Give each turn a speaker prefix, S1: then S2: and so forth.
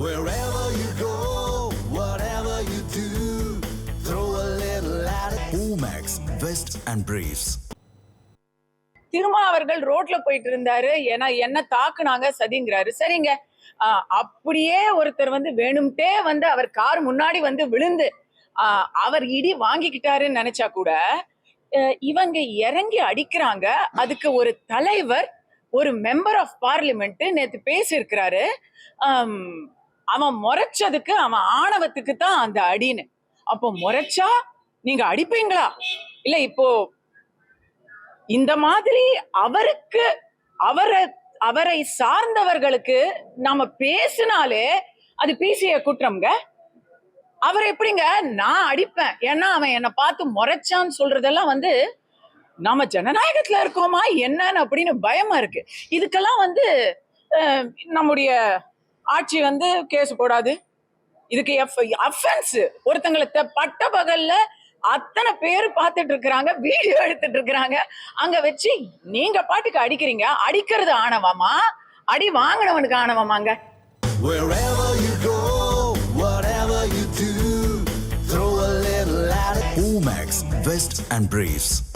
S1: Wherever you go, whatever you do, throw a little at it. Omax, Vest and Briefs.
S2: Thiruma அவர்கள் ரோட்ல போயிட்டு இருந்தாரு. ஏன்னா என்ன தாக்குனாங்க சதிங்கிறாரு. சரிங்க. ஆஹ் அப்படியே ஒருத்தர் வந்து வேணும்ட்டே வந்து அவர் கார் முன்னாடி வந்து விழுந்து அவர் இடி வாங்கிக்கிட்டாருன்னு நினைச்சா கூட இவங்க இறங்கி அடிக்கிறாங்க. அதுக்கு ஒரு தலைவர் ஒரு மெம்பர் ஆஃப் பார்லிமெண்ட் நேத்து பேசியிருக்கிறாரு. ஆம், அவன் முறைச்சதுக்கு அவன் ஆணவத்துக்கு தான் அந்த அடின்னு. அப்போ முறைச்சா நீங்க அடிப்பீங்களா? இல்ல இப்போ இந்த மாதிரி அவருக்கு அவரை அவரை சார்ந்தவர்களுக்கு நாம பேசினாலே அது பிசிய குற்றம்ங்க. அவர் எப்படிங்க? நான் அடிப்பேன். ஏன்னா அவன் என்னை பார்த்து முறைச்சான்னு சொல்றதெல்லாம் வந்து நாம ஜனநாயகத்துல இருக்கோமா? என்னன்னு அப்படின்னு பயமா இருக்கு. இதுக்கெல்லாம் வந்து நம்முடைய ஆட்சி வந்து கேஸ் போடாது. இதுக்கு அஃபென்ஸ் ஒருத்தங்களை பட்ட பகல்ல அத்தனை பேர் பார்த்துட்டு இருக்கிறாங்க வீடியோ எடுத்துட்டு இருக்கிறாங்க அங்க வச்சு நீங்க பாட்டுக்கு அடிக்கிறீங்க. அடிக்கிறது ஆணவமா? அடி வாங்கினவனுக்கு ஆணவமாங்க.
S1: Omax, Vest and Briefs.